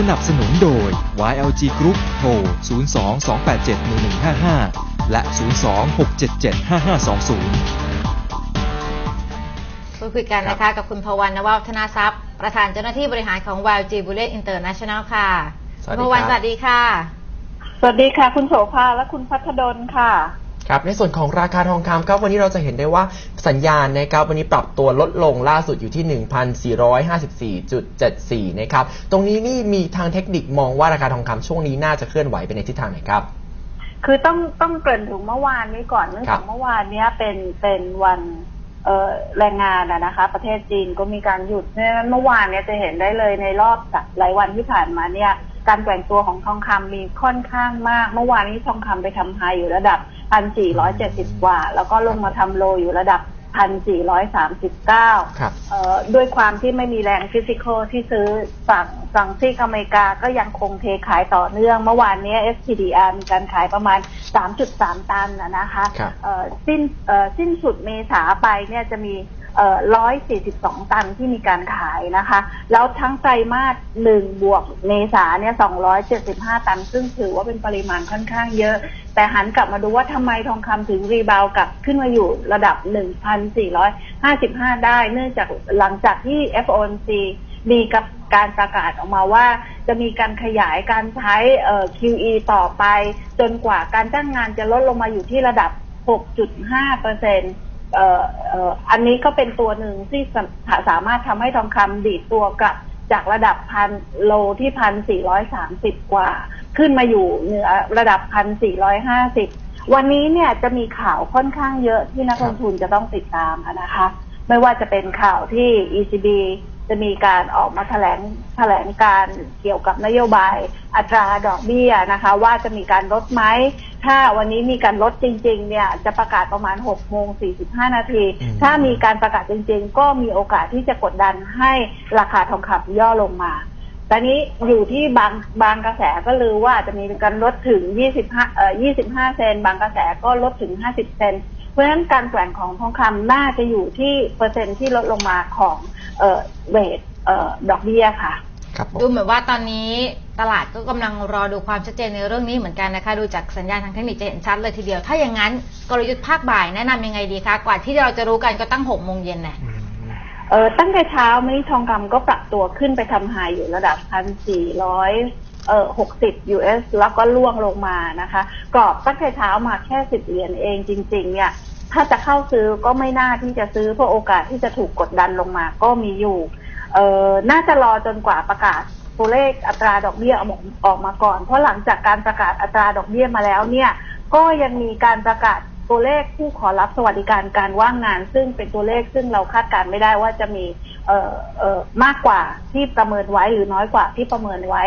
สนับสนุนโดย YLG Group โทร 02-287-1155 และ 02-677-5520พูดคุยกันนะคะกับคุณพวันนวัฒนาทรัพย์ ประธานเจ้าหน้าที่บริหารของ YG Bullet International ค่ะสวัสดีคุณพวันครับสวัสดีค่ะ สวัสดีค่ะ คุณโสภาและคุณพัฒดลค่ะ ครับในส่วนของราคาทองคำครับวันนี้เราจะเห็นได้ว่าสัญญาณนะครับวันนี้ปรับตัวลดลงล่าสุดอยู่ที่ 1,454.74 นะครับตรงนี้นี่มีทางเทคนิคมองว่าราคาทองคำช่วงนี้น่าจะเคลื่อนไหวไปในทิศทางไหนครับ คือต้องต้องเกริ่นถึงเมื่อวานนี้ก่อนเนื่องจากเมื่อวานนี้เป็นเป็นวันแรงงานนะคะ ประเทศจีนก็มีการหยุดเนั้นเมื่อวานเนี้ยจะเห็นได้เลยในรอบหลายวันที่ผ่านมาเนี่ย การแกว่งตัวของทองคำมีค่อนข้างมาก เมื่อวานนี้ทองคำไปทำไฮอยู่ระดับพันสี่ร้อยเจ็ดสิบกว่า แล้วก็ลงมาทำโลอยู่ระดับพันสี่ร้อยสามสิบเก้าครับเอ่อด้วยความที่ไม่มีแรงฟิสิกอลที่ซื้อฝั่งฝั่งซีกอเมริกาก็ยังคงเทขายต่อเนื่อง เมื่อวานนี้ SPDR มีการขายประมาณ3.3ตันนะนะคะครับเอ่อสิ้นเอ่อสิ้นสุดเมษาไปเนี่ยจะมีเอ่อ 142 ตันที่มีการขายนะคะ แล้วทั้งไตรมาสหนึ่งบวกเมษาเนี่ย 275 ตัน ซึ่งถือว่าเป็นปริมาณค่อนข้างเยอะ แต่หันกลับมาดูว่าทำไมทองคำถึงรีบาวกลับขึ้นมาอยู่ระดับ 1,455 ได้ เนื่องจากหลังจากที่ FOMC มีกับการประกาศออกมาว่า จะมีการขยายการใช้ QE ต่อไป จนกว่าการจ้างงานจะลดลงมาอยู่ที่ระดับ 6.5เปอร์เซ็นต์ อันนี้ก็เป็นตัวหนึ่งที่สามารถทำให้ทองคำดีดตัวกลับจากระดับพันโลที่พันสี่ร้อยสามสิบกว่า ขึ้นมาอยู่เหนือระดับพันสี่ร้อยห้าสิบวันนี้เนี่ยจะมีข่าวค่อนข้างเยอะที่นักลงทุนจะต้องติดตามนะคะ ไม่ว่าจะเป็นข่าวที่ ECB จะมีการออกมาแถลงแถลงการเกี่ยวกับนโยบายอัตราดอกเบี้ยนะคะ ว่าจะมีการลดไหม ถ้าวันนี้มีการลดจริง ๆ เนี่ยจะประกาศประมาณ6โมง45 นาทีอืมถ้ามีการประกาศจริง ๆ ก็มีโอกาสที่จะกดดันให้ราคาทองคำย่อลงมาแต่นี้อยู่ที่บางบางกระแสก็ลือว่าจะมีการลดถึง 25เอ่อ25 เซน บางกระแสก็ลดถึง 50 เซน เพราะฉะนั้นการแกว่งของทองคำน่าจะอยู่ที่เปอร์เซ็นต์ที่ลดลงมาของเอ่อเรทเอ่อดอกเบี้ยค่ะครับผมดูเหมือนว่าตอนนี้ตลาดก็กำลังรอดูความชัดเจนในเรื่องนี้เหมือนกันนะคะ ดูจากสัญญาณทางเทคนิคจะเห็นชัดเลยทีเดียว ถ้าอย่างนั้นกลยุทธ์ภาคบ่ายแนะนำยังไงดีคะกว่าที่เราจะรู้กันก็ตั้งหกโมงเย็นแน่เออตั้งแต่เช้าไม่ทองคำก็ปรับตัวขึ้นไปทำไฮอยู่ระดับพันสี่ร้อย เอ่อหกสิบ US แล้วก็ล่วงลงมานะคะ กรอบตั้งแต่เช้ามาแค่สิบเหรียญเองจริง ๆ เนี่ย ถ้าจะเข้าซื้อก็ไม่น่าที่จะซื้อเพราะโอกาสที่จะถูกกดดันลงมาก็มีอยู่ เออน่าจะรอจนกว่าประกาศตัวเลขอัตราดอกเบี้ยออกออกมาก่อน เพราะหลังจากการประกาศอัตราดอกเบี้ยมาแล้วเนี่ย ก็ยังมีการประกาศตัวเลขผู้ขอรับสวัสดิการการว่างงาน ซึ่งเป็นตัวเลขซึ่งเราคาดการณ์ไม่ได้ว่าจะมีเอ่อเอ่อมากกว่าที่ประเมินไว้หรือน้อยกว่าที่ประเมินไว้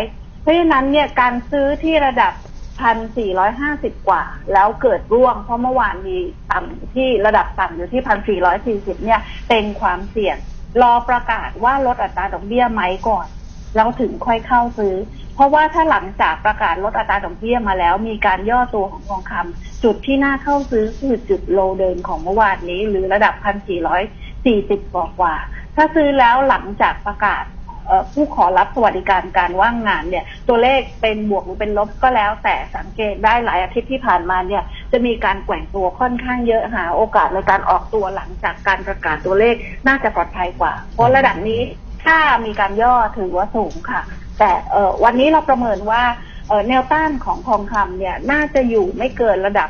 ราะฉะนั้นเนี่ยการซื้อที่ระดับพันสี่ร้อยห้าสิบกว่า แล้วเกิดร่วง เพราะเมื่อวานมีต่ำที่ระดับต่ำอยู่ที่พันสี่ร้อยสี่สิบเนี่ยเป็นความเสี่ยง รอประกาศว่าลดอัตราดอกเบี้ยไหมก่อน แล้วถึงค่อยเข้าซื้อ เพราะว่าถ้าหลังจากประกาศลดอัตราดอกเบี้ยมาแล้ว มีการย่อตัวของทองคำจุดที่น่าเข้าซื้อคือจุดโลเดินของเมื่อวานนี้ หรือระดับพันสี่ร้อยสี่สิบกว่ากว่าถ้าซื้อแล้วหลังจากประกาศ ผู้ขอรับสวัสดิการการว่างงานเนี่ย ตัวเลขเป็นบวกหรือเป็นลบก็แล้วแต่สังเกตได้หลายอาทิตย์ที่ผ่านมาเนี่ย จะมีการแกว่งตัวค่อนข้างเยอะหาโอกาสในการออกตัวหลังจากการประกาศตัวเลขน่าจะปลอดภัยกว่า เพราะระดับนี้ถ้ามีการย่อถือว่าสูงค่ะ แต่วันนี้เราประเมินว่าแนวต้านของทองคำเนี่ยน่าจะอยู่ไม่เกินระดับ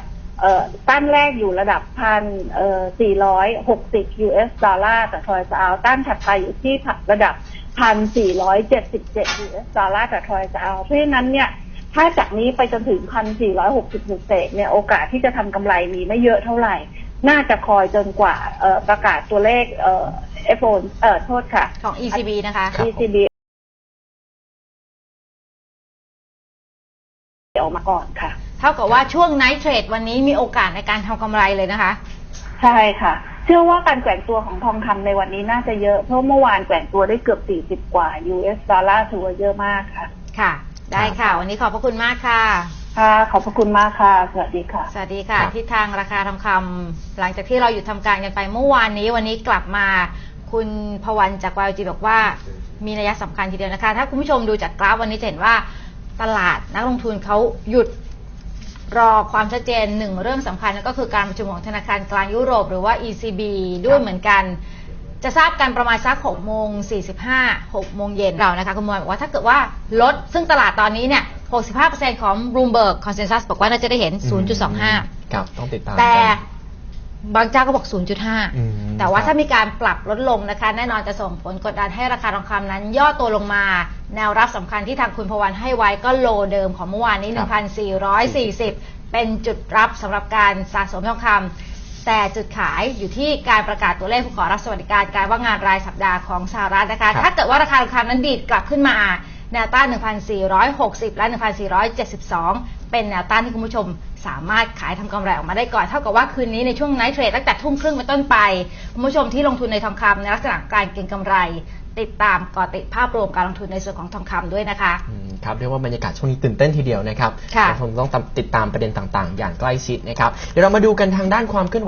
ต้านแรกอยู่ระดับพันสี่ร้อยหกสิบ US ดอลลาร์ต่อทอยส์เอาต้านถัดไปอยู่ที่ระดับ พันสี่ร้อยเจ็ดสิบเจ็ด US ดอลลาร์ต่อทอยส์เอาเพราะฉะนั้นเนี่ยถ้าจากนี้ไปจนถึงพันสี่ร้อยหกสิบเศษเนี่ยโอกาสที่จะทำกำไรมีไม่เยอะเท่าไหร่ น่าจะคอยจนกว่าเอ่อประกาศตัวเลขเอ่อ iPhone เอ่อโทษค่ะ ของ ECB นะคะครับ ECB ออกมาก่อนค่ะ เท่ากับว่าช่วงไนท์เทรดวันนี้มีโอกาสในการทำกำไรเลยนะคะ ใช่ค่ะ เชื่อว่าการแกว่งตัวของทองคำในวันนี้น่าจะเยอะเพราะเมื่อวานแกว่งตัวได้เกือบ 40 กว่า US ดอลลาร์ถือว่าเยอะมากค่ะ ค่ะ ได้ค่ะ วันนี้ขอบพระคุณมากค่ะ ค่ะ ขอบพระคุณมากค่ะ สวัสดีค่ะ สวัสดีค่ะครับทิศทางราคาทองคำหลังจากที่เราหยุดทำการกันไปเมื่อวานนี้วันนี้กลับมา คุณพวันจากวายจีบอกว่ามีนัยสำคัญทีเดียวนะคะ ถ้าคุณผู้ชมดูจากกราฟวันนี้จะเห็นว่าตลาดนักลงทุนเขาหยุด รอความชัดเจนหนึ่งเรื่องสำคัญนั่นก็คือการประชุมของธนาคารกลางยุโรป หรือว่า ECB ด้วยเหมือนกัน จะทราบกันประมาณสัก6โมง45 6โมงเย็นเรานะคะคุณมวยบอกว่าถ้าเกิดว่าลดซึ่งตลาดตอนนี้เนี่ย 65%ของ Bloomberg Consensus บอกว่าน่าจะได้เห็น 0.25 ครับ ต้องติดตามแต่กันบางเจ้าก็บอกอืม0.5 แต่ว่าครับถ้ามีการปรับลดลงนะคะ แน่นอนจะส่งผลกดดันให้ราคาทองคำนั้นย่อตัวลงมา แนวรับสำคัญที่ทางคุณพวันให้ไว้ก็โลเดิมของเมื่อวานนี้ 1,440 เป็นจุดรับสำหรับการสะสมทองคำแต่จุดขายอยู่ที่การประกาศตัวเลขผู้ขอรับสวัสดิการการว่างงานรายสัปดาห์ของสหรัฐนะคะครับถ้าเกิดว่าราคาทองคำนั้นดีดกลับขึ้นมา แนวต้าน 1,460 และ 1,472 เป็นแนวต้านที่คุณผู้ชมสามารถขายทำกำไรออกมาได้ก่อน เท่ากับว่าคืนนี้ในช่วงไนท์เทรดตั้งแต่ทุ่มครึ่งเป็นต้นไป คุณผู้ชมที่ลงทุนในทองคำในลักษณะการเก็งกำไร ติดตามก่อติดภาพรวมการลงทุนในส่วนของทองคำด้วยนะคะอืมครับเรียกว่าบรรยากาศช่วงนี้ตื่นเต้นทีเดียวนะครับค่ะเราคงต้องติดตามประเด็นต่างๆ อย่างใกล้ชิดนะครับเดี๋ยวเรามาดูกันทางด้านความเคลื่อนไหว